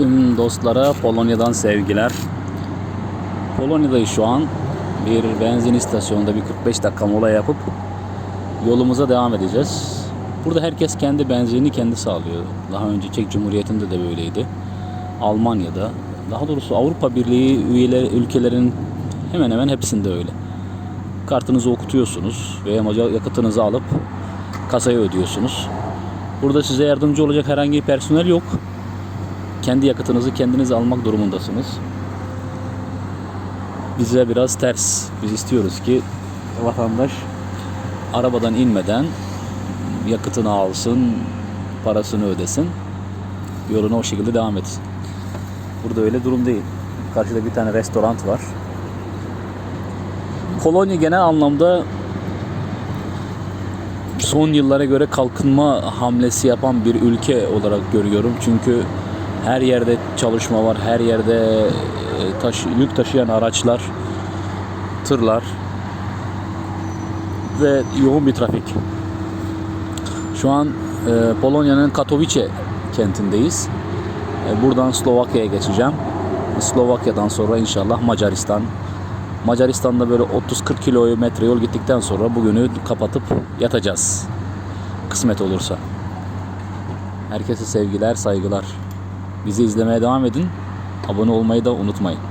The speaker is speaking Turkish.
Tüm dostlara Polonya'dan sevgiler. Polonya'dayız şu an. Bir benzin istasyonunda bir 45 dakika mola yapıp yolumuza devam edeceğiz. Burada herkes kendi benzinini kendi sağlıyor. Daha önce Çek Cumhuriyeti'nde de böyleydi. Almanya'da, daha doğrusu Avrupa Birliği üyeleri ülkelerin hemen hemen hepsinde öyle. Kartınızı okutuyorsunuz ve yakıtınızı alıp kasaya ödüyorsunuz. Burada size yardımcı olacak herhangi bir personel yok. Kendi yakıtınızı kendiniz almak durumundasınız. Bize biraz ters. Biz istiyoruz ki vatandaş arabadan inmeden yakıtını alsın, parasını ödesin, yoluna o şekilde devam etsin. Burada öyle durum değil. Karşıda bir tane restoran var. Polonya genel anlamda son yıllara göre kalkınma hamlesi yapan bir ülke olarak görüyorum. Çünkü her yerde çalışma var, her yerde e, taşı, yük taşıyan araçlar, tırlar ve yoğun bir trafik. Şu an e, Polonya'nın Katowice kentindeyiz. E, buradan Slovakya'ya geçeceğim. Slovakya'dan sonra inşallah Macaristan. Macaristan'da böyle 30-40 kilometre yol gittikten sonra bugünü kapatıp yatacağız. Kısmet olursa. Herkese sevgiler, saygılar. Bizi izlemeye devam edin. Abone olmayı da unutmayın.